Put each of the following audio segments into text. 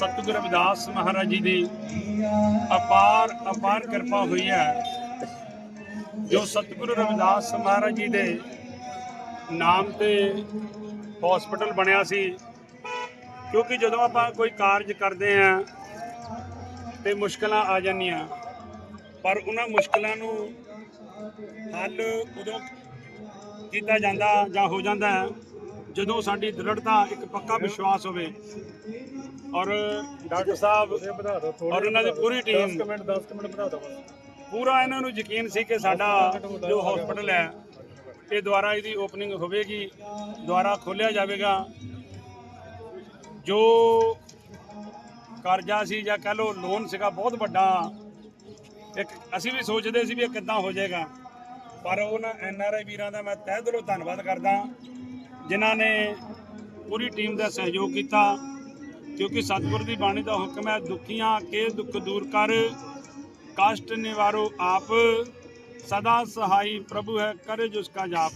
ਸਤਿਗੁਰੂ ਰਵਿਦਾਸ ਮਹਾਰਾਜ ਜੀ ਦੀ ਅਪਾਰ ਅਪਾਰ ਕਿਰਪਾ ਹੋਈ ਹੈ। ਜੋ ਸਤਿਗੁਰੂ ਰਵਿਦਾਸ ਮਹਾਰਾਜ ਜੀ ਦੇ ਨਾਮ ਤੇ ਹਸਪੀਟਲ ਬਣਿਆ ਸੀ, ਕਿਉਂਕਿ ਜਦੋਂ ਆਪਾਂ ਕੋਈ ਕਾਰਜ ਕਰਦੇ ਆਂ ਤੇ ਮੁਸ਼ਕਲਾਂ ਆ ਜਾਂਦੀਆਂ, ਪਰ ਉਹਨਾਂ ਮੁਸ਼ਕਲਾਂ ਨੂੰ ਹੱਲ ਉਦੋਂ ਕੀਤਾ ਜਾਂਦਾ ਜਾਂ ਹੋ ਜਾਂਦਾ ਹੈ, ਜਦੋਂ ਸਾਡੀ ਦ੍ਰਿੜਤਾ, ਇੱਕ ਪੱਕਾ ਵਿਸ਼ਵਾਸ ਹੋਵੇ। ਔਰ ਡਾਕਟਰ ਸਾਹਿਬ ਔਰ ਇਹਨਾਂ ਦੀ ਪੂਰੀ ਟੀਮ 10 ਮਿੰਟ 10 ਮਿੰਟ ਵਧਾ ਦਿਓ ਪੂਰਾ ਇਹਨਾਂ ਨੂੰ ਯਕੀਨ ਸੀ ਕਿ ਸਾਡਾ ਜੋ ਹਸਪੀਟਲ ਹੈ ਇਹ ਦੁਆਰਾ ਇਹਦੀ ਓਪਨਿੰਗ ਹੋਵੇਗੀ ਦੁਆਰਾ ਖੋਲਿਆ ਜਾਵੇਗਾ। ਜੋ ਕਰਜ਼ਾ ਸੀ ਜਾਂ ਕਹ ਲੋ ਲੋਨ ਸੀਗਾ ਬਹੁਤ ਵੱਡਾ। ਇੱਕ ਅਸੀਂ ਵੀ ਸੋਚਦੇ ਸੀ ਵੀ ਇਹ ਕਿੱਦਾਂ ਹੋ ਜਾਏਗਾ। ਪਰ ਉਹਨਾਂ ਐਨ ਆਰ ਆਈ ਵੀਰਾਂ ਦਾ ਮੈਂ ਤਹਿ ਦਿਲੋਂ ਧੰਨਵਾਦ ਕਰਦਾ। ਜਿਨ੍ਹਾਂ ਨੇ ਪੂਰੀ ਟੀਮ ਦਾ ਸਹਿਯੋਗ ਕੀਤਾ। ਕਿਉਂਕਿ ਸਤਿਗੁਰ ਦੀ ਬਾਣੀ ਦਾ ਹੁਕਮ ਹੈ, ਦੁਖੀਆਂ ਕੇ ਦੁੱਖ ਦੂਰ ਕਰ, ਕਸ਼ਟ ਨਿਵਾਰੋ ਆਪ, ਸਦਾ ਸਹਾਈ ਪ੍ਰਭੂ ਹੈ, ਕਰੇ ਜਿਸ ਕਾ ਜਾਪ।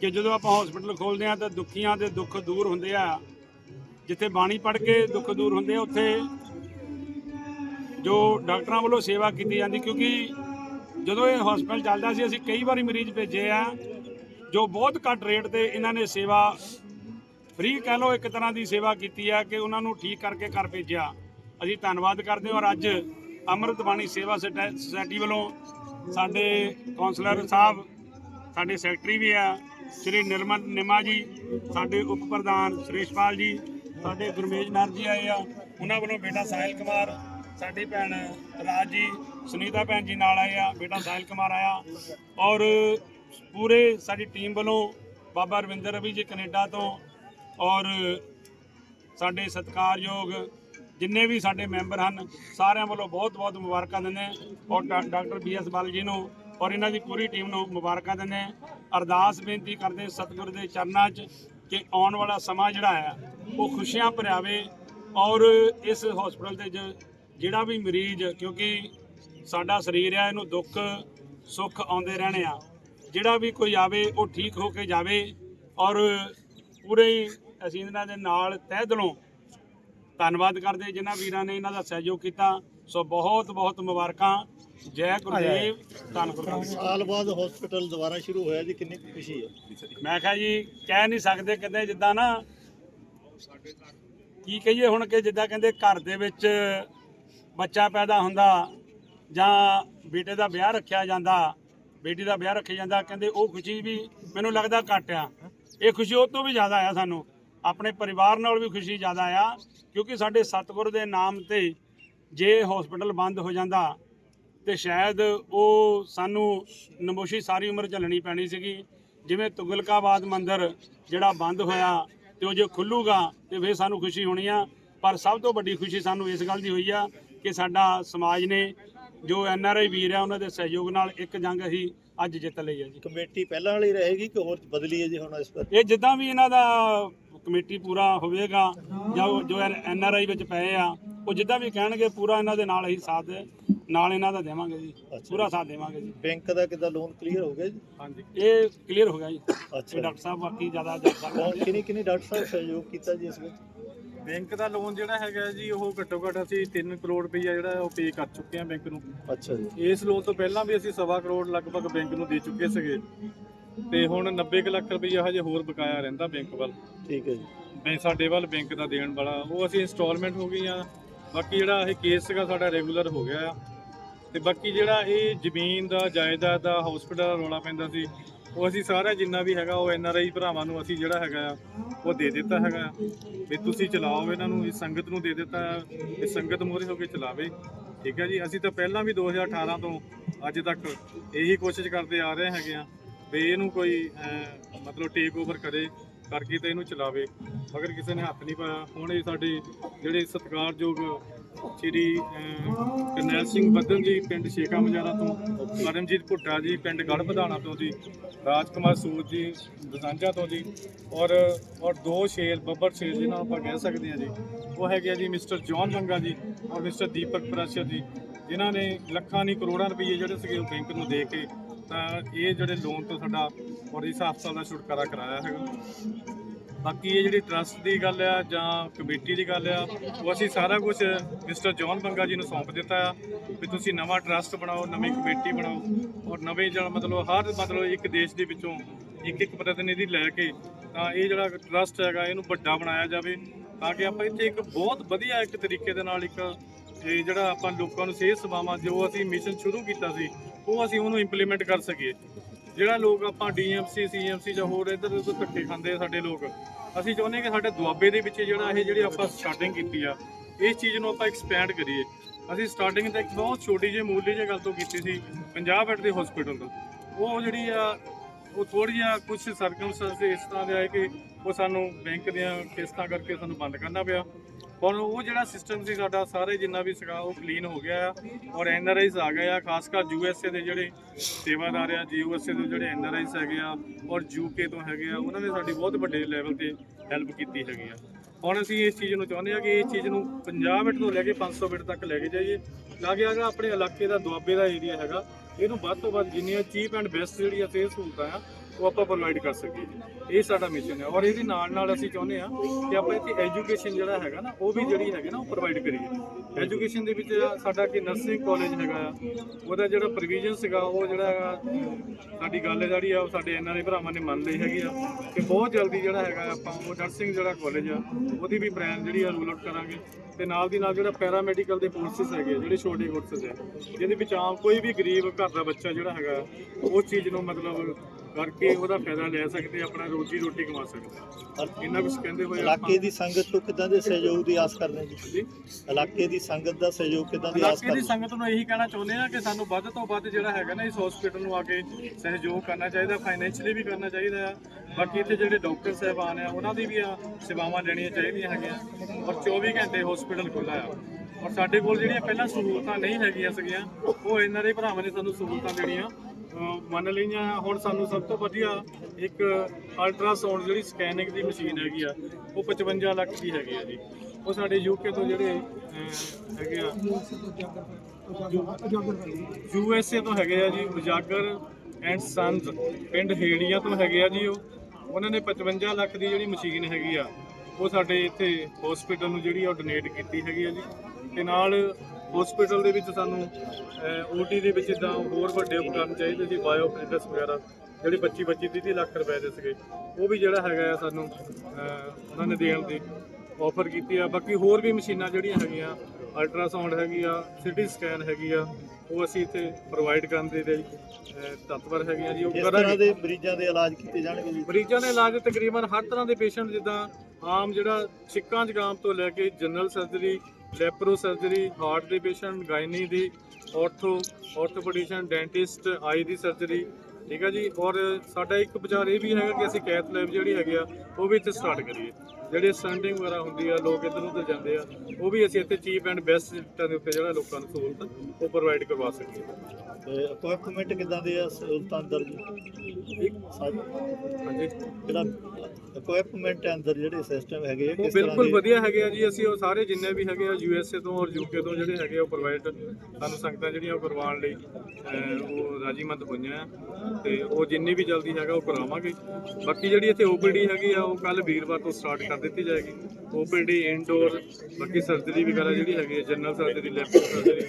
ਕਿ ਜਦੋਂ ਆਪਾਂ ਹਸਪੀਟਲ ਖੋਲਦੇ ਆ ਤਾਂ ਦੁਖੀਆਂ ਦੇ ਦੁੱਖ ਦੂਰ ਹੁੰਦੇ ਆ। ਜਿੱਥੇ ਬਾਣੀ ਪੜ੍ਹ ਕੇ ਦੁੱਖ ਦੂਰ ਹੁੰਦੇ ਆ, ਉੱਥੇ ਜੋ ਡਾਕਟਰਾਂ ਵੱਲੋਂ ਸੇਵਾ ਕੀਤੀ ਜਾਂਦੀ, ਕਿਉਂਕਿ ਜਦੋਂ ਇਹ ਹਸਪੀਟਲ ਚੱਲਦਾ ਸੀ, ਅਸੀਂ ਕਈ ਵਾਰੀ ਮਰੀਜ਼ ਭੇਜੇ ਆ, ਜੋ ਬਹੁਤ ਘੱਟ ਰੇਟ ਤੇ ਇਹਨਾਂ ਨੇ ਸੇਵਾ ਫ੍ਰੀ ਕਹਿ ਲਓ ਇੱਕ ਤਰ੍ਹਾਂ ਦੀ ਸੇਵਾ ਕੀਤੀ ਆ ਕਿ ਉਹਨਾਂ ਨੂੰ ਠੀਕ ਕਰਕੇ ਘਰ ਭੇਜਿਆ। ਅਸੀਂ ਧੰਨਵਾਦ ਕਰਦੇ ਹਾਂ ਔਰ ਅੱਜ ਅੰਮ੍ਰਿਤ ਬਾਣੀ ਸੇਵਾ ਸੋਸਾਇ- ਸੁਸਾਇਟੀ ਵੱਲੋਂ ਸਾਡੇ ਕਾਉਂਸਲਰ ਸਾਹਿਬ, ਸਾਡੇ ਸੈਕਟਰੀ ਵੀ ਆ, ਸ਼੍ਰੀ ਨਿਰਮਲ ਨਿਮਾ ਜੀ, ਸਾਡੇ ਉਪ ਪ੍ਰਧਾਨ ਸੁਰੇਸ਼ਪਾਲ ਜੀ, ਸਾਡੇ ਗੁਰਮੇਜ ਨਾਰ ਜੀ ਆਏ ਆ, ਉਹਨਾਂ ਵੱਲੋਂ ਬੇਟਾ ਸਾਹਿਲ ਕੁਮਾਰ, ਸਾਡੀ ਭੈਣ ਰਾਜ ਜੀ, ਸੁਨੀਤਾ ਭੈਣ ਜੀ ਨਾਲ ਆਏ ਆ, ਬੇਟਾ ਸਾਹਿਲ ਕੁਮਾਰ ਆਇਆ ਔਰ ਪੂਰੇ ਸਾਡੀ ਟੀਮ ਵੱਲੋਂ ਬਾਬਾ ਰਵਿੰਦਰ ਰਵੀ ਜੀ ਕੈਨੇਡਾ ਤੋਂ ਔਰ ਸਾਡੇ ਸਤਿਕਾਰਯੋਗ ਜਿੰਨੇ ਵੀ ਸਾਡੇ ਮੈਂਬਰ ਹਨ, ਸਾਰਿਆਂ ਵੱਲੋਂ ਬਹੁਤ-ਬਹੁਤ ਮੁਬਾਰਕਾਂ ਦਿੰਦੇ ਔਰ ਡਾ- doctor B S Bal ji ਨੂੰ ਔਰ ਇਹਨਾਂ ਦੀ ਪੂਰੀ ਟੀਮ ਨੂੰ ਮੁਬਾਰਕਾਂ ਦਿੰਦੇ ਅਰਦਾਸ ਬੇਨਤੀ ਕਰਦੇ ਹਾਂ ਸਤਿਗੁਰ ਦੇ ਚਰਨਾਂ 'ਚ ਕਿ ਆਉਣ ਵਾਲਾ ਸਮਾਂ ਜਿਹੜਾ ਹੈ ਉਹ ਖੁਸ਼ੀਆਂ ਭਰਿਆਵੇ ਔਰ ਇਸ ਹਸਪੀਟਲ ਤੇ ਜਿਹੜਾ ਵੀ ਮਰੀਜ਼, ਕਿਉਂਕਿ ਸਾਡਾ ਸਰੀਰ ਆ, ਇਹਨੂੰ ਦੁੱਖ, ਸੁੱਖ ਆਉਂਦੇ ਰਹਿਣੇ ਆ। ਜਿਹੜਾ ਵੀ ਕੋਈ ਆਵੇ, ਉਹ ਠੀਕ ਹੋ ਕੇ ਜਾਵੇ ਔਰ ਪੂਰੇ ਅਸੀਂ ਇਹਨਾਂ ਦੇ ਨਾਲ ਤਹਿ ਦਿਲੋਂ ਧੰਨਵਾਦ ਕਰਦੇ ਜਿਨ੍ਹਾਂ ਵੀਰਾਂ ਨੇ ਇਹਨਾਂ ਦਾ ਸਹਿਯੋਗ ਕੀਤਾ। ਸੋ ਬਹੁਤ ਬਹੁਤ ਮੁਬਾਰਕਾਂ। ਜੈ ਗੁਰਦੇਵ ਧੰਨ ਗੁਰੂ ਗ੍ਰੰਥ ਸਾਹਿਬ। ਸਾਲ ਬਾਅਦ ਹਸਪੀਟਲ ਦੁਬਾਰਾ ਸ਼ੁਰੂ ਹੋਇਆ ਜੀ ਕਿੰਨੀ ਖੁਸ਼ੀ ਹੈ? ਮੈਂ ਕਿਹਾ ਜੀ ਕਹਿ ਨਹੀਂ ਸਕਦੇ ਕਿਤੇ ਜਿੱਦਾਂ ਨਾ ਕੀ ਕਹੀਏ ਹੁਣ ਕਿ ਜਿੱਦਾਂ ਕਹਿੰਦੇ ਘਰ ਦੇ ਵਿੱਚ ਬੱਚਾ ਪੈਦਾ ਹੁੰਦਾ ਜਾਂ ਬੇਟੇ ਦਾ ਵਿਆਹ ਰੱਖਿਆ ਜਾਂਦਾ ਬੇਟੀ ਦਾ ਵਿਆਹ ਰੱਖਿਆ ਜਾਂਦਾ ਕਹਿੰਦੇ ਉਹ ਖੁਸ਼ੀ ਵੀ ਮੈਨੂੰ ਲੱਗਦਾ ਘੱਟ ਆ। ਇਹ ਖੁਸ਼ੀ ਉਹ ਤੋਂ ਵੀ ਜ਼ਿਆਦਾ ਆ ਸਾਨੂੰ। ਆਪਣੇ ਪਰਿਵਾਰ ਨਾਲ ਵੀ ਖੁਸ਼ੀ ਜ਼ਿਆਦਾ ਆ ਕਿਉਂਕਿ ਸਾਡੇ ਸਤਿਗੁਰ ਦੇ ਨਾਮ ਤੇ ਜੇ ਹਸਪੀਟਲ ਬੰਦ ਹੋ ਜਾਂਦਾ ਤੇ ਸ਼ਾਇਦ ਉਹ ਸਾਨੂੰ ਨਮੋਸ਼ੀ ਸਾਰੀ ਉਮਰ ਝੱਲਣੀ ਪੈਣੀ ਸੀਗੀ। ਜਿਵੇਂ ਤੁਗਲਕਾਬਾਦ ਮੰਦਿਰ ਜਿਹੜਾ ਬੰਦ ਹੋਇਆ ਤੇ ਉਹ ਜੇ ਖੁੱਲੂਗਾ ਤੇ ਫੇਰ ਸਾਨੂੰ ਖੁਸ਼ੀ ਹੋਣੀ ਆ। ਪਰ ਸਭ ਤੋਂ ਵੱਡੀ ਖੁਸ਼ੀ ਸਾਨੂੰ ਇਸ ਗੱਲ ਦੀ ਹੋਈ ਆ ਕਿ ਸਾਡਾ ਸਮਾਜ ਨੇ ਜੋ ਐਨ ਆਰ ਆਈ ਵੀਰ ਆ ਉਹਨਾਂ ਦੇ ਸਹਿਯੋਗ ਨਾਲ ਇੱਕ ਜੰਗ ਅਸੀਂ ਅੱਜ ਜਿੱਤ ਲਈ ਆ ਜੀ। ਕਮੇਟੀ ਪਹਿਲਾਂ ਵਾਲੀ ਰਹੇਗੀ ਕਿ ਹੋਰ ਬਦਲੀ ਹੈ ਜੀ ਹੁਣ ਇਸ ਪਰ ਇਹ ਜਿੱਦਾਂ ਵੀ ਇਹਨਾਂ ਦਾ ਕਮੇਟੀ ਪੂਰਾ ਹੋਵੇਗਾ ਜਾਂ ਜੋ ਐਨ ਆਰ ਆਈ ਵਿੱਚ ਪਏ ਆ ਉਹ ਜਿੱਦਾਂ ਵੀ ਕਹਿਣਗੇ ਪੂਰਾ ਇਹਨਾਂ ਦੇ ਨਾਲ ਹੀ ਸਾਥ ਨਾਲ ਇਹਨਾਂ ਦਾ ਦੇਵਾਂਗੇ ਜੀ। ਪੂਰਾ ਸਾਥ ਦੇਵਾਂਗੇ ਜੀ। ਬੈਂਕ ਦਾ ਕਿਦਾਂ ਲੋਨ ਕਲੀਅਰ ਹੋ ਗਿਆ ਜੀ? ਹਾਂਜੀ। ਇਹ ਕਲੀਅਰ ਹੋ ਗਿਆ ਜੀ। ਅੱਛਾ ਡਾਕਟਰ ਸਾਹਿਬ ਬਾਕੀ ਜ਼ਿਆਦਾ ਆ। ਕਿੰਨੀ ਕਿੰਨੀ ਡਾਕਟਰ ਸਾਹਿਬ ਸਹਿਯੋਗ ਕੀਤਾ ਜੀ ਇਸ ਵਿੱਚ? ਬੈਂਕ ਦਾ ਲੋਨ ਜਿਹੜਾ ਹੈਗਾ ਜੀ ਉਹ ਘੱਟੋ ਘੱਟ ਅਸੀਂ 3 ਕਰੋੜ ਰੁਪਈਆ ਜਿਹੜਾ ਉਹ ਪੇ ਕਰ ਚੁੱਕੇ ਹਾਂ ਬੈਂਕ ਨੂੰ। ਅੱਛਾ ਜੀ। ਇਸ ਲੋਨ ਤੋਂ ਪਹਿਲਾਂ ਵੀ ਅਸੀਂ ਸਵਾ ਕਰੋੜ ਲਗਭਗ ਬੈਂਕ ਨੂੰ ਦੇ ਚੁੱਕੇ ਸੀਗੇ। ਤੇ ਹੁਣ 90 ਕੁ ਲੱਖ ਰੁਪਈਆ ਹਜੇ ਹੋਰ ਬਕਾਇਆ ਰਹਿੰਦਾ ਬੈਂਕ ਵੱਲ। ਠੀਕ ਹੈ ਜੀ। ਬੈਂਕ ਸਾਡੇ ਵੱਲ ਬੈਂਕ ਦਾ ਦੇਣ ਵਾਲਾ ਉਹ ਅਸੀਂ ਇੰਸਟਾਲਮੈਂਟ ਹੋ ਗਈਆਂ। ਬਾਕੀ ਜਿਹੜਾ ਇਹ ਕੇਸ ਸੀਗਾ ਸਾਡਾ ਰੈਗੂਲਰ ਹੋ ਗਿਆ ਆ। ਤੇ ਬਾਕੀ ਜਿਹੜਾ ਇਹ ਜ਼ਮੀਨ ਦਾ ਜਾਇਦਾਦ ਦਾ ਹਸਪੀਟਲ ਦਾ ਰੌਲਾ ਪੈਂਦਾ ਸੀ ਉਹ ਅਸੀਂ ਸਾਰਾ ਜਿੰਨਾ ਵੀ ਹੈਗਾ ਉਹ ਐਨ ਆਰ ਆਈ ਭਰਾਵਾਂ ਨੂੰ ਅਸੀਂ ਜਿਹੜਾ ਹੈਗਾ ਆ ਉਹ ਦੇ ਦਿੱਤਾ ਹੈਗਾ। ਵੀ ਤੁਸੀਂ ਚਲਾਓ ਇਹਨਾਂ ਨੂੰ ਇਸ ਸੰਗਤ ਨੂੰ ਦੇ ਦਿੱਤਾ ਇਹ ਸੰਗਤ ਮੋਰੇ ਹੋ ਕੇ ਚਲਾਵੇ। ਠੀਕ ਹੈ ਜੀ ਅਸੀਂ ਤਾਂ ਪਹਿਲਾਂ ਵੀ 2018 ਤੋਂ ਅੱਜ ਤੱਕ ਇਹੀ ਕੋਸ਼ਿਸ਼ ਕਰਦੇ ਆ ਰਹੇ ਹੈਗੇ ਆ। ਵੀ ਇਹਨੂੰ ਕੋਈ ਮਤਲਬ ਟੇਕ ਓਵਰ ਕਰੇ, ਕਰਕੇ ਤੇ ਇਹਨੂੰ ਚਲਾਵੇ। ਮਗਰ ਕਿਸੇ ਨੇ ਹੱਥ ਨਹੀਂ ਪਾਇਆ। ਹੁਣ ਇਹ ਸਾਡੇ ਜਿਹੜੇ ਸਤਿਕਾਰਯੋਗ ਸ਼੍ਰੀ ਕਰਨੈਲ ਸਿੰਘ ਬੱਦਲ ਜੀ ਪਿੰਡ ਸ਼ੇਖਾ ਮਜਾਰਾ ਤੋਂ ਕਰਮਜੀਤ ਭੁੱਟਾ ਜੀ ਪਿੰਡ ਗੜ੍ਹ ਵਧਾਣਾ ਤੋਂ ਜੀ, ਰਾਜਕੁਮਾਰ ਸੂਦ ਜੀ ਦਸਾਂਝਾ ਤੋਂ ਜੀ, ਔਰ ਔਰ ਦੋ ਸ਼ੇਰ, ਬੱਬਰ ਸ਼ੇਰ ਜਿਹਨਾਂ ਨੂੰ ਆਪਾਂ ਕਹਿ ਸਕਦੇ ਹਾਂ ਜੀ। ਉਹ ਹੈਗੇ ਆ ਜੀ ਮਿਸਟਰ ਜੌਨ ਗੰਗਾ ਜੀ ਔਰ ਮਿਸਟਰ ਦੀਪਕ ਪ੍ਰਸ਼ਰ ਜੀ, ਜਿਨ੍ਹਾਂ ਨੇ ਲੱਖਾਂ ਨਹੀਂ ਕਰੋੜਾਂ ਰੁਪਏ ਜਿਹੜੇ ਸੀਗੇ ਉਹ ਬੈਂਕ ਨੂੰ ਦੇ ਕੇ ਤਾਂ ਇਹ ਜਿਹੜੇ ਲੋਨ ਤੋਂ ਸਾਡਾ ਔਰ ਇਸ ਹਸਪਤਾਲ ਦਾ ਛੁਟਕਾਰਾ ਕਰਾਇਆ ਹੈਗਾ। ਬਾਕੀ ਇਹ ਜਿਹੜੀ ਟਰਸਟ ਦੀ ਗੱਲ ਆ ਜਾਂ ਕਮੇਟੀ ਦੀ ਗੱਲ ਆ, ਉਹ ਅਸੀਂ ਸਾਰਾ ਕੁਝ ਮਿਸਟਰ ਜੌਨ ਬੰਗਾ ਜੀ ਨੂੰ ਸੌਂਪ ਦਿੱਤਾ ਆ ਵੀ ਤੁਸੀਂ ਨਵਾਂ ਟਰਸਟ ਬਣਾਓ, ਨਵੀਂ ਕਮੇਟੀ ਬਣਾਓ ਔਰ ਨਵੇਂ ਜਿਹੜਾ ਮਤਲਬ ਹਰ ਮਤਲਬ ਇੱਕ ਦੇਸ਼ ਦੇ ਵਿੱਚੋਂ ਇੱਕ ਇੱਕ ਪ੍ਰਤੀਨਿਧੀ ਲੈ ਕੇ ਤਾਂ ਇਹ ਜਿਹੜਾ ਟਰਸਟ ਹੈਗਾ ਇਹਨੂੰ ਵੱਡਾ ਬਣਾਇਆ ਜਾਵੇ ਤਾਂ ਕਿ ਆਪਾਂ ਇੱਥੇ ਇੱਕ ਬਹੁਤ ਵਧੀਆ ਇੱਕ ਤਰੀਕੇ ਦੇ ਨਾਲ ਇੱਕ ਇਹ ਜਿਹੜਾ ਆਪਾਂ ਲੋਕਾਂ ਨੂੰ ਸਿਹਤ ਸੇਵਾਵਾਂ ਜੋ ਅਸੀਂ ਮਿਸ਼ਨ ਸ਼ੁਰੂ ਕੀਤਾ ਸੀ ਉਹ ਅਸੀਂ ਉਹਨੂੰ ਇੰਪਲੀਮੈਂਟ ਕਰ ਸਕੀਏ। ਜਿਹੜਾ ਲੋਕ ਆਪਾਂ ਡੀਐਮਸੀ ਸੀਐਮਸੀ ਜਾਂ ਹੋਰ ਇੱਧਰ ਉੱਧਰ ਧੱਕੇ ਖਾਂਦੇ ਆ ਸਾਡੇ ਲੋਕ, ਅਸੀਂ ਚਾਹੁੰਦੇ ਕਿ ਸਾਡੇ ਦੁਆਬੇ ਦੇ ਵਿੱਚ ਜਿਹੜਾ ਇਹ ਜਿਹੜੀ ਆਪਾਂ ਸਟਾਰਟਿੰਗ ਕੀਤੀ ਆ, ਇਸ ਚੀਜ਼ ਨੂੰ ਆਪਾਂ ਐਕਸਪੈਂਡ ਕਰੀਏ। ਅਸੀਂ ਸਟਾਰਟਿੰਗ ਤਾਂ ਇੱਕ ਬਹੁਤ ਛੋਟੀ ਜਿਹੀ ਮੂਲੀ ਜਿਹੀ ਗੱਲ ਤੋਂ ਕੀਤੀ ਸੀ 50 ਬੈੱਡ ਦੇ ਹਸਪੀਟਲ ਤੋਂ। ਉਹ ਜਿਹੜੀ ਆ, ਉਹ ਥੋੜ੍ਹੀ ਜਿਹਾ ਕੁਝ ਸਰਕਮਸਟੈਂਸ ਇਸ ਤਰ੍ਹਾਂ ਦੇ ਆਏ ਕਿ ਉਹ ਸਾਨੂੰ ਬੈਂਕ ਦੀਆਂ ਕਿਸ਼ਤਾਂ ਕਰਕੇ ਸਾਨੂੰ ਬੰਦ ਕਰਨਾ ਪਿਆ। ਪਰ ਉਹ ਜਿਹੜਾ ਸਿਸਟਮ ਸੀ ਸਾਡਾ, ਸਾਰੇ ਜਿੰਨਾ ਵੀ ਸੀਗਾ, ਉਹ ਕਲੀਨ ਹੋ ਗਿਆ ਆ ਔਰ ਐਨਆਰਆਈਜ਼ ਆ ਗਏ ਆ, ਖਾਸ ਕਰ ਯੂਐਸਏ ਦੇ ਜਿਹੜੇ ਸੇਵਾਦਾਰ ਆ ਯੂਐਸਏ ਦੇ ਜਿਹੜੇ ਐਨਆਰਆਈਜ਼ ਹੈਗੇ ਆ ਔਰ ਯੂਕੇ ਤੋਂ ਹੈਗੇ ਆ, ਉਹਨਾਂ ਨੇ ਸਾਡੀ ਬਹੁਤ ਵੱਡੇ ਲੈਵਲ ਤੇ ਹੈਲਪ ਕੀਤੀ ਹੈਗੀ ਆ। ਹੁਣ ਅਸੀਂ ਇਸ ਚੀਜ਼ ਨੂੰ ਚਾਹੁੰਦੇ ਆ ਕਿ ਇਸ ਚੀਜ਼ ਨੂੰ 50 ਮਿੰਟ ਤੋਂ ਲੈ ਕੇ 500 ਮਿੰਟ ਤੱਕ ਲੈ ਕੇ ਜਾਈਏ, ਤਾਂ ਕਿ ਅਗਰ ਆਪਣੇ ਇਲਾਕੇ ਦਾ ਦੁਆਬੇ ਦਾ ਏਰੀਆ ਹੈਗਾ, ਇਹਨੂੰ ਵੱਧ ਤੋਂ ਵੱਧ ਜਿੰਨੀਆਂ ਚੀਪ ਐਂਡ ਬੈਸਟ ਜਿਹੜੀਆਂ ਸਿਹਤ ਸਹੂਲਤਾਂ ਆ ਉਹ ਆਪਾਂ ਪ੍ਰੋਵਾਈਡ ਕਰ ਸਕੀਏ ਇਹ ਸਾਡਾ ਮਿਸ਼ਨ ਹੈ। ਔਰ ਇਹਦੇ ਨਾਲ ਨਾਲ ਅਸੀਂ ਚਾਹੁੰਦੇ ਆ ਕਿ ਆਪਾਂ ਇੱਥੇ ਐਜੂਕੇਸ਼ਨ ਜਿਹੜਾ ਹੈਗਾ ਨਾ ਉਹ ਵੀ ਜਿਹੜੀ ਹੈਗੀ ਨਾ ਉਹ ਪ੍ਰੋਵਾਈਡ ਕਰੀਏ। ਐਜੂਕੇਸ਼ਨ ਦੇ ਵਿੱਚ ਸਾਡਾ ਕਿ ਨਰਸਿੰਗ ਕਾਲਜ ਹੈਗਾ ਆ। ਉਹਦਾ ਜਿਹੜਾ ਪ੍ਰੋਵੀਜ਼ਨ ਸੀਗਾ ਉਹ ਜਿਹੜਾ ਹੈਗਾ, ਸਾਡੀ ਗੱਲ ਜਿਹੜੀ ਆ ਉਹ ਸਾਡੇ ਐਨਆਰਆਈ ਭਰਾਵਾਂ ਨੇ ਮੰਨ ਲਈ ਹੈਗੀ ਆ। ਕਿ ਬਹੁਤ ਜਲਦੀ ਜਿਹੜਾ ਹੈਗਾ ਆਪਾਂ ਉਹ ਨਰਸਿੰਗ ਜਿਹੜਾ ਕਾਲਜ ਆ ਉਹਦੀ ਵੀ ਬ੍ਰਾਂਚ ਜਿਹੜੀ ਆ ਰੂਲ ਆਊਟ ਕਰਾਂਗੇ। ਤੇ ਨਾਲ ਦੀ ਨਾਲ ਜਿਹੜਾ ਪੈਰਾਮੈਡੀਕਲ ਦੇ ਕੋਰਸਿਸ ਹੈਗੇ ਆ, ਜਿਹੜੇ ਛੋਟੇ ਕੋਰਸਿਸ ਹੈ ਜਿਹਦੇ ਵਿੱਚ ਆਮ ਕੋਈ ਵੀ ਗਰੀਬ ਘਰ ਦਾ ਬੱਚਾ ਜਿਹੜਾ ਹੈਗਾ ਉਹ ਚੀਜ਼ ਨੂੰ ਮਤਲਬ ਕਰਕੇ ਉਹਦਾ ਫਾਇਦਾ ਲੈ ਸਕਦੇ ਆਪਣਾ ਰੋਜੀ ਰੋਟੀ ਕਮਾ ਸਕਦੇ। ਇੰਨਾ ਕੁਝ ਕਹਿੰਦੇ ਹੋਏ ਇਲਾਕੇ ਦੀ ਸੰਗਤ ਤੋਂ ਕਿੱਦਾਂ ਦੇ ਸਹਿਯੋਗ ਦੀ ਆਸ ਕਰਦੇ ਹੋ ਜੀ? ਇਲਾਕੇ ਦੀ ਸੰਗਤ ਦਾ ਸਹਿਯੋਗ ਕਿੱਦਾਂ ਦੀ ਆਸ ਇਲਾਕੇ ਕਰਦੇ ਦੀ ਸੰਗਤ ਨੂੰ ਇਹੀ ਕਹਿਣਾ ਚਾਹੁੰਦੇ ਆ ਕਿ ਸਾਨੂੰ ਵੱਧ ਤੋਂ ਵੱਧ ਜਿਹੜਾ ਹੈਗਾ ਨਾ ਇਸ ਹਸਪੀਟਲ ਨੂੰ ਆ ਕੇ ਸਹਿਯੋਗ ਕਰਨਾ ਚਾਹੀਦਾ ਫਾਈਨੈਂਸ਼ੀਅਲੀ ਵੀ ਕਰਨਾ ਚਾਹੀਦਾ ਆ। ਬਾਕੀ ਇੱਥੇ ਜਿਹੜੇ ਡਾਕਟਰ ਸਾਹਿਬਾਨ ਆ ਉਹਨਾਂ ਦੀ ਵੀ ਆ ਸੇਵਾਵਾਂ ਲੈਣੀਆਂ ਚਾਹੀਦੀਆਂ ਹੈਗੀਆਂ। ਔਰ 24 ਘੰਟੇ ਹਸਪੀਟਲ ਖੁੱਲ੍ਹਾ ਆ। ਔਰ ਸਾਡੇ ਕੋਲ ਜਿਹੜੀਆਂ ਪਹਿਲਾਂ ਸਹੂਲਤਾਂ ਨਹੀਂ ਹੈਗੀਆਂ ਸੀਗੀਆਂ ਉਹ ਇਹਨਾਂ ਦੇ ਭਰਾਵਾਂ ਨੇ ਸਾਨੂੰ ਸਹੂਲਤਾਂ ਦੇਣੀਆਂ। ਮੰਨ ਲਈਆਂ, ਹੁਣ ਸਾਨੂੰ ਸਭ ਤੋਂ ਵਧੀਆ ਇੱਕ ਅਲਟਰਾਸਾਊਂਡ ਜਿਹੜੀ ਸਕੈਨਿੰਗ ਦੀ ਮਸ਼ੀਨ ਹੈਗੀ ਆ, ਉਹ 55 ਲੱਖ ਦੀ ਹੈਗੀ ਆ ਜੀ। ਉਹ ਸਾਡੇ ਯੂਕੇ ਤੋਂ ਜਿਹੜੇ ਹੈਗੇ ਆ, ਯੂ ਐੱਸ ਏ ਤੋਂ ਹੈਗੇ ਆ ਜੀ, ਉਜਾਗਰ ਐਂਡ ਸੰਸ ਪਿੰਡ ਹੇੜੀਆਂ ਤੋਂ ਹੈਗੇ ਆ ਜੀ ਉਹ। ਉਹਨਾਂ ਨੇ 55 ਲੱਖ ਦੀ ਜਿਹੜੀ ਮਸ਼ੀਨ ਹੈਗੀ ਆ, ਉਹ ਸਾਡੇ ਇੱਥੇ ਹਸਪੀਟਲ ਨੂੰ ਜਿਹੜੀ ਉਹ ਡੋਨੇਟ ਕੀਤੀ ਹੈਗੀ ਆ ਜੀ। ਤੇ ਨਾਲ ਹਸਪੀਟਲ ਦੇ ਵਿੱਚ ਸਾਨੂੰ ਓਟੀ ਦੇ ਵਿੱਚ ਇਦਾਂ ਹੋਰ ਵੱਡੇ ਉਪਕਰਨ ਚਾਹੀਦੇ ਸੀ ਬਾਇਓ ਪ੍ਰਿੰਟਰਸ ਵਗੈਰਾ ਜਿਹੜੇ 25 25 30 ਲੱਖ ਰੁਪਏ ਦੇ ਸੀਗੇ। ਉਹ ਵੀ ਜਿਹੜਾ ਹੈਗਾ ਆ ਸਾਨੂੰ ਉਹਨਾਂ ਨੇ ਦੇਣ ਦੀ ਆਫਰ ਕੀਤੀ ਆ। ਬਾਕੀ ਹੋਰ ਵੀ ਮਸ਼ੀਨਾਂ ਜਿਹੜੀਆਂ ਹੈਗੀਆਂ ਅਲਟਰਾਸਾਊਂਡ ਹੈਗੀ ਆ ਸਿਟੀ ਸਕੈਨ ਹੈਗੀ ਆ ਉਹ ਅਸੀਂ ਇੱਥੇ ਪ੍ਰੋਵਾਈਡ ਕਰਨ ਦੇ ਲਈ ਤਤਪਰ ਹੈਗੇ ਆ ਜੀ। ਉਹ ਕਰਾਂਗੇ। ਦੇ ਮਰੀਜ਼ਾਂ ਦੇ ਇਲਾਜ ਕੀਤੇ ਜਾਣਗੇ ਜੀ? ਮਰੀਜ਼ਾਂ ਦੇ ਇਲਾਜ ਤਕਰੀਬਨ ਹਰ ਤਰ੍ਹਾਂ ਦੇ ਪੇਸ਼ੈਂਟ ਜਿੱਦਾਂ ਆਮ ਜਿਹੜਾ ਛਿੱਕਾਂ ਜ਼ੁਕਾਮ ਤੋਂ ਲੈ ਕੇ general surgery laparo surgery heart ਦੇ ਪੇਸ਼ੈਂਟ ਗਾਇਨੀ ਦੀ ਆਰਥੋ ਆਰਥੋਪੈਡਿਸ਼ਨ ਡੈਂਟਿਸਟ ਆਈ ਦੀ ਸਰਜਰੀ ਠੀਕ ਹੈ ਜੀ? ਔਰ ਸਾਡਾ ਇੱਕ ਵਿਚਾਰ ਇਹ ਵੀ ਹੈਗਾ ਕਿ ਅਸੀਂ ਕੈਥ ਲੈਬ ਜਿਹੜੀ ਹੈਗੀ ਆ, ਉਹ ਵੀ ਇੱਥੇ ਸਟਾਰਟ ਕਰੀਏ। ਜਿਹੜੇ ਸਟੈਂਡਿੰਗ ਵਗੈਰਾ ਹੁੰਦੀ ਆ, ਲੋਕ ਇੱਧਰ ਉੱਧਰ ਜਾਂਦੇ ਆ, ਉਹ ਵੀ ਅਸੀਂ ਇੱਥੇ ਚੀਪ ਐਂਡ ਬੈਸਟ ਰੇਟਾਂ ਦੇ ਉੱਤੇ ਜਿਹੜਾ ਲੋਕਾਂ ਨੂੰ ਸਹੂਲਤ, ਉਹ ਪ੍ਰੋਵਾਈਡ ਕਰਵਾ ਸਕੀਏ। ਤੇ ਅਪਾਇੰਟਮੈਂਟ ਕਿੱਦਾਂ ਦੇ ਆ ਸਹੂਲਤਾਂ ਅੰਦਰ ਜੀ? ਇੱਕ ਹਾਂਜੀ। ਜਿਹੜਾ ਅਪਾਇੰਟਮੈਂਟ ਅੰਦਰ ਜਿਹੜੇ ਸਿਸਟਮ ਹੈਗੇ ਆ ਉਹ ਕਿਸ ਤਰ੍ਹਾਂ ਬਿਲਕੁਲ ਦੇ? ਵਧੀਆ ਹੈਗੇ ਆ ਜੀ। ਅਸੀਂ ਉਹ ਸਾਰੇ ਜਿੰਨੇ ਵੀ ਹੈਗੇ ਆ ਯੂਐਸਏ ਤੋਂ ਔਰ ਯੂਕੇ ਤੋਂ ਜਿਹੜੇ ਹੈਗੇ ਆ ਉਹ ਪ੍ਰੋਵਾਈਡ ਸਾਨੂੰ ਸੰਗਤਾਂ ਜਿਹੜੀਆਂ ਉਹ ਕਰਵਾਉਣ ਲਈ ਅਹ, ਉਹ ਰਾਜੀਮੰਦ ਹੋਈਆਂ ਆ। ਤੇ ਉਹ ਜਿੰਨੀ ਵੀ ਜਲਦੀ ਹੈਗਾ ਉਹ ਕਰਾਵਾਂਗੇ। ਬਾਕੀ ਜਿਹੜੀ ਇੱਥੇ ਓਪੀਡੀ ਹੈਗੀ ਆ ਉਹ ਕੱਲ ਵੀਰਵਾਰ ਤੋਂ ਸਟਾਰਟ ਕਰ ਦਿੱਤੀ ਜਾਏਗੀ। ਓਪੀਡੀ ਇਨਡੋਰ ਬਾਕੀ ਸਰਜਰੀ ਵਗੈਰਾ ਜਿਹੜੀ ਹੈਗੀ ਹੈ general surgery lapto surgery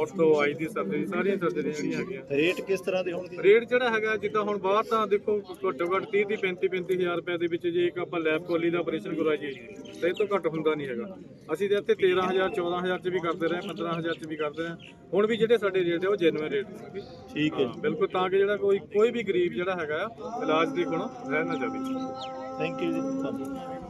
ortho eye ਦੀ ਸਰਜਰੀ ਸਾਰੀਆਂ ਸਰਜਰੀਆਂ ਜਿਹੜੀਆਂ ਹੈਗੀਆਂ। ਰੇਟ ਕਿਸ ਤਰ੍ਹਾਂ ਦੇ ਹੋਣਗੇ? ਰੇਟ ਜਿਹੜਾ ਹੈਗਾ ਜਿੱਦਾਂ ਹੁਣ ਬਾਹਰ ਤਾਂ ਦੇਖੋ ਘੱਟੋ ਘੱਟ 30 ਦੀ 35 35000 ਰੁਪਏ ਦੇ ਵਿੱਚ ਜੇ ਇੱਕ ਆਪਾਂ ਲੈਬ ਕੋਲੀ ਦਾ ਆਪਰੇਸ਼ਨ ਕਰਵਾਈਏ ਤਾਂ ਇਹ ਤੋਂ ਘੱਟ ਹੁੰਦਾ ਨਹੀਂ ਹੈਗਾ। ਅਸੀਂ ਤੇ ਇੱਥੇ 13000 14000 ਚ ਵੀ ਕਰਦੇ ਰਹੇ 15000 ਚ ਵੀ ਕਰਦੇ ਰਹੇ। ਹੁਣ ਵੀ ਜਿਹੜੇ ਸਾਡੇ ਰੇਟ ਹੈ ਉਹ ਜੈਨੂਇਨ ਰੇਟ ਨੇ। ਠੀਕ ਹੈ ਬਿਲਕੁਲ ਤਾਂ ਕਿ ਜਿਹੜਾ ਕੋਈ ਕੋਈ ਵੀ ਗਰੀਬ ਜਿਹੜਾ ਹੈਗਾ ਇਲਾਜ ਦੇ ਕੋਲੋਂ ਰਹਿ ਨਾ ਜਾਵੇ। ਥੈਂਕ ਯੂ ਜੀ